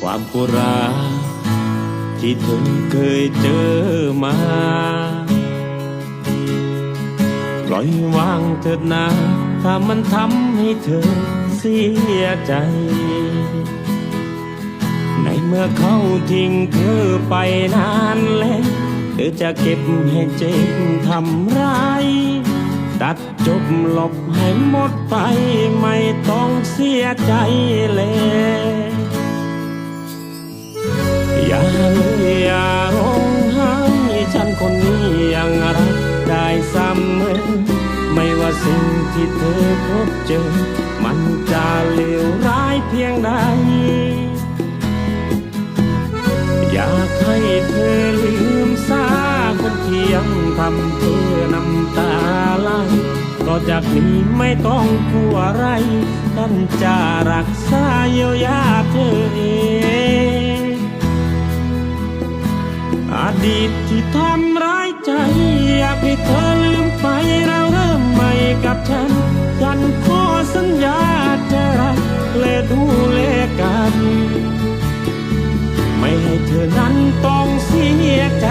ความปวดร้าที่เธอเคยเจอมา ปล่อยวางเถิดนะถ้ามันทำให้เธอเสียใจ ในเมื่อเขาทิ้งเธอไปนานแล้วเธอจะเก็บให้เจ็บทำร้ายตัดจบหลบให้หมดไปไม่ต้องเสียใจเลย อย่าเลยอย่าร้องไห้ฉันคนนี้ยังรักได้เสมอไม่ว่าสิ่งที่เธอพบเจอ มันจะเลวร้ายเพียงใด อยากให้เธอลืมซาคนเที่ยังทำเธอน้ำตาไหลก็จากนี้ไม่ต้องกลัวอะไร ท่านจะรักษาเยียวยาเธอเอง อดีตที่ทำร้ายใจ อยากให้เธอลืมไปเราเริ่มใหม่กับฉัน ฉันขอสัญญาจะรักและดูแลกัน ไม่ให้เธอนั้นต้องเสียใจ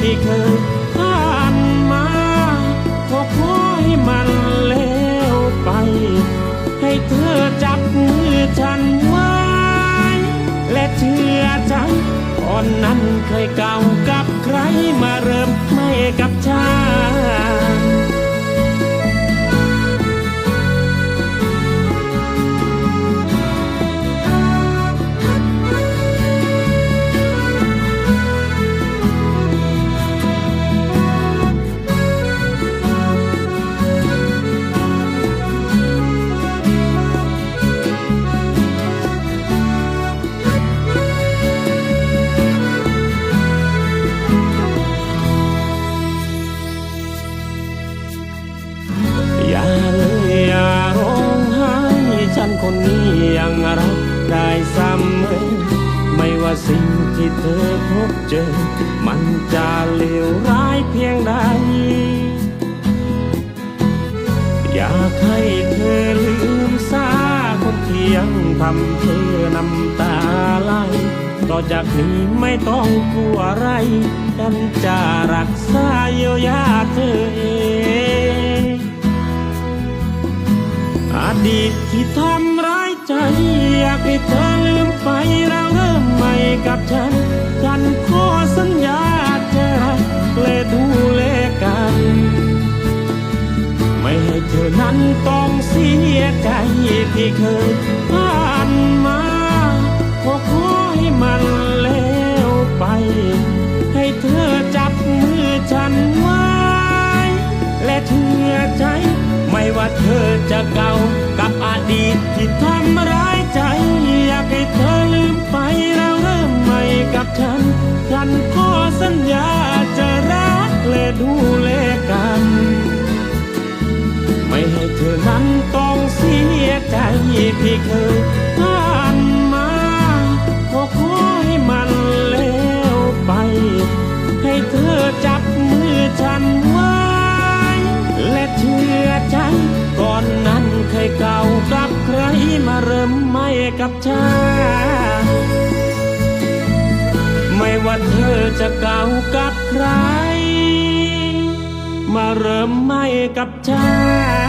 ที่เคยผ่านมาก็ขอให้มันแล้วไป ให้เธอจับมือฉันไว้และเชื่อใจก่อนนั้นเคยเก่า คนนี้ยังรักได้เสมอไม่ว่าสิ่งที่เธอพบเจอ มันจะเลวร้ายเพียงใด อยากให้เธอลืมซาคนที่ยังทำเธอน้ำตาไหลต่อจากนี้ไม่ต้องกลัวอะไร ฉันจะรักษาเยียวยาเธอเอง ดีตที่ทำร้ายใจ อยากให้เธอลืมไปเราเริ่มใหม่กับฉัน ฉันขอสัญญาจะรักและดูแลกัน ไม่ให้เธอนั้นต้องเสียใจที่เคยผ่านมาขอขอให้มันแล้วไป ให้เธอจับมือฉันไว้ และเชื่อใจไม่ว่าเธอจะก ที่ทำร้ายใจ อยากให้เธอลืมไปเราเริ่มใหม่กับฉันฉันขอสัญญาจะรักและดูแลกัน ไม่ให้เธอนั้นต้องเสียใจที่เคย กับชา ไม่ว่าเธอจะเก่ากับใคร มาเริ่มใหม่กับฉัน